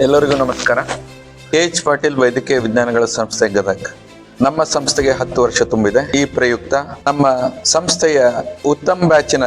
ಎಲ್ಲರಿಗೂ ನಮಸ್ಕಾರ. ಎಚ್ ಪಾಟೀಲ್ ವೈದ್ಯಕೀಯ ವಿಜ್ಞಾನಗಳ ಸಂಸ್ಥೆ ಗದಗ್. ನಮ್ಮ ಸಂಸ್ಥೆಗೆ ಹತ್ತು ವರ್ಷ ತುಂಬಿದೆ. ಈ ಪ್ರಯುಕ್ತ ನಮ್ಮ ಸಂಸ್ಥೆಯ ಉತ್ತಮ ಬ್ಯಾಚಿನ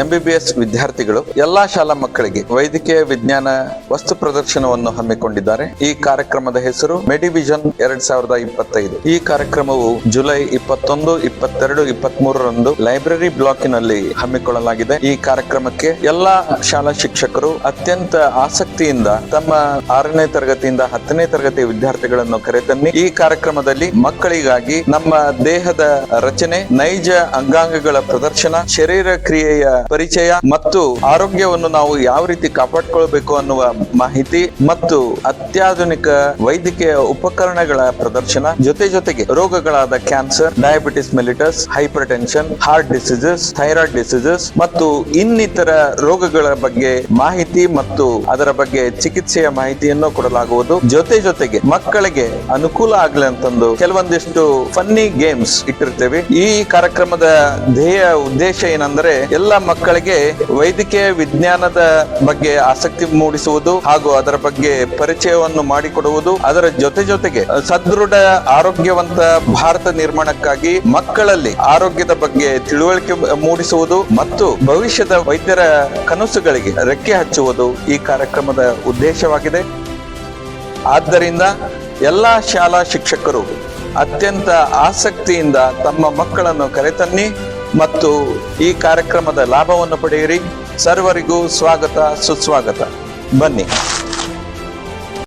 ಎಂ ಬಿ ಬಿ ಎಸ್ ವಿದ್ಯಾರ್ಥಿಗಳು ಎಲ್ಲಾ ಶಾಲಾ ಮಕ್ಕಳಿಗೆ ವೈದ್ಯಕೀಯ ವಿಜ್ಞಾನ ವಸ್ತು ಪ್ರದರ್ಶನವನ್ನು ಹಮ್ಮಿಕೊಂಡಿದ್ದಾರೆ. ಈ ಕಾರ್ಯಕ್ರಮದ ಹೆಸರು ಮೆಡಿವಿಷನ್ ಎರಡ್ ಸಾವಿರದ ಇಪ್ಪತ್ತೈದು. ಈ ಕಾರ್ಯಕ್ರಮವು ಜುಲೈ ಇಪ್ಪತ್ತೊಂದು, ಇಪ್ಪತ್ತೆರಡು ಇಪ್ಪತ್ತ್ ಮೂರರಂದು ಲೈಬ್ರರಿ ಬ್ಲಾಕಿನಲ್ಲಿ ಹಮ್ಮಿಕೊಳ್ಳಲಾಗಿದೆ. ಈ ಕಾರ್ಯಕ್ರಮಕ್ಕೆ ಎಲ್ಲಾ ಶಾಲಾ ಶಿಕ್ಷಕರು ಅತ್ಯಂತ ಆಸಕ್ತಿಯಿಂದ ತಮ್ಮ ಆರನೇ ತರಗತಿಯಿಂದ ಹತ್ತನೇ ತರಗತಿ ವಿದ್ಯಾರ್ಥಿಗಳನ್ನು ಕರೆತನ್ನಿ. ಈ ಕಾರ್ಯಕ್ರಮದಲ್ಲಿ ಮಕ್ಕಳಿಗಾಗಿ ನಮ್ಮ ದೇಹದ ರಚನೆ, ನೈಜ ಅಂಗಾಂಗಗಳ ಪ್ರದರ್ಶನ, ಶರೀರ ಕ್ರಿಯೆಯ ಪರಿಚಯ ಮತ್ತು ಆರೋಗ್ಯವನ್ನು ನಾವು ಯಾವ ರೀತಿ ಕಾಪಾಡಿಕೊಳ್ಬೇಕು ಅನ್ನುವ ಮಾಹಿತಿ ಮತ್ತು ಅತ್ಯಾಧುನಿಕ ವೈದ್ಯಕೀಯ ಉಪಕರಣಗಳ ಪ್ರದರ್ಶನ, ಜೊತೆ ಜೊತೆಗೆ ರೋಗಗಳಾದ cancer, diabetes mellitus hypertension heart diseases, thyroid diseases ಮತ್ತು ಇನ್ನಿತರ ರೋಗಗಳ ಬಗ್ಗೆ ಮಾಹಿತಿ ಮತ್ತು ಅದರ ಬಗ್ಗೆ ಚಿಕಿತ್ಸೆಯ ಮಾಹಿತಿಯನ್ನು ಕೊಡಲಾಗುವುದು. ಜೊತೆ ಜೊತೆಗೆ ಮಕ್ಕಳಿಗೆ ಅನುಕೂಲ ಆಗಲಿ ಅಂತಂದು ಕೆಲವೊಂದಿಷ್ಟು ಫನ್ನಿ ಗೇಮ್ಸ್ ಇಟ್ಟಿರ್ತೇವೆ. ಈ ಕಾರ್ಯಕ್ರಮದ ಧ್ಯೇಯ ಉದ್ದೇಶ ಏನಂದ್ರೆ ಎಲ್ಲ ಮಕ್ಕಳಿಗೆ ವೈದ್ಯಕೀಯ ವಿಜ್ಞಾನದ ಬಗ್ಗೆ ಆಸಕ್ತಿ ಮೂಡಿಸುವುದು ಹಾಗೂ ಅದರ ಬಗ್ಗೆ ಪರಿಚಯವನ್ನು ಮಾಡಿಕೊಡುವುದು. ಅದರ ಜೊತೆ ಜೊತೆಗೆ ಸದೃಢ, ಆರೋಗ್ಯವಂತ ಭಾರತ ನಿರ್ಮಾಣಕ್ಕಾಗಿ ಮಕ್ಕಳಲ್ಲಿ ಆರೋಗ್ಯದ ಬಗ್ಗೆ ತಿಳುವಳಿಕೆ ಮೂಡಿಸುವುದು ಮತ್ತು ಭವಿಷ್ಯದ ವೈದ್ಯರ ಕನಸುಗಳಿಗೆ ರೆಕ್ಕೆ ಹಚ್ಚುವುದು ಈ ಕಾರ್ಯಕ್ರಮದ ಉದ್ದೇಶವಾಗಿದೆ. ಆದ್ದರಿಂದ ಎಲ್ಲ ಶಾಲಾ ಶಿಕ್ಷಕರು ಅತ್ಯಂತ ಆಸಕ್ತಿಯಿಂದ ತಮ್ಮ ಮಕ್ಕಳನ್ನು ಕರೆತನ್ನಿ ಮತ್ತು ಈ ಕಾರ್ಯಕ್ರಮದ ಲಾಭವನ್ನು ಪಡೆಯಿರಿ. ಸರ್ವರಿಗೂ ಸ್ವಾಗತ ಸುಸ್ವಾಗತ. ಬನ್ನಿ.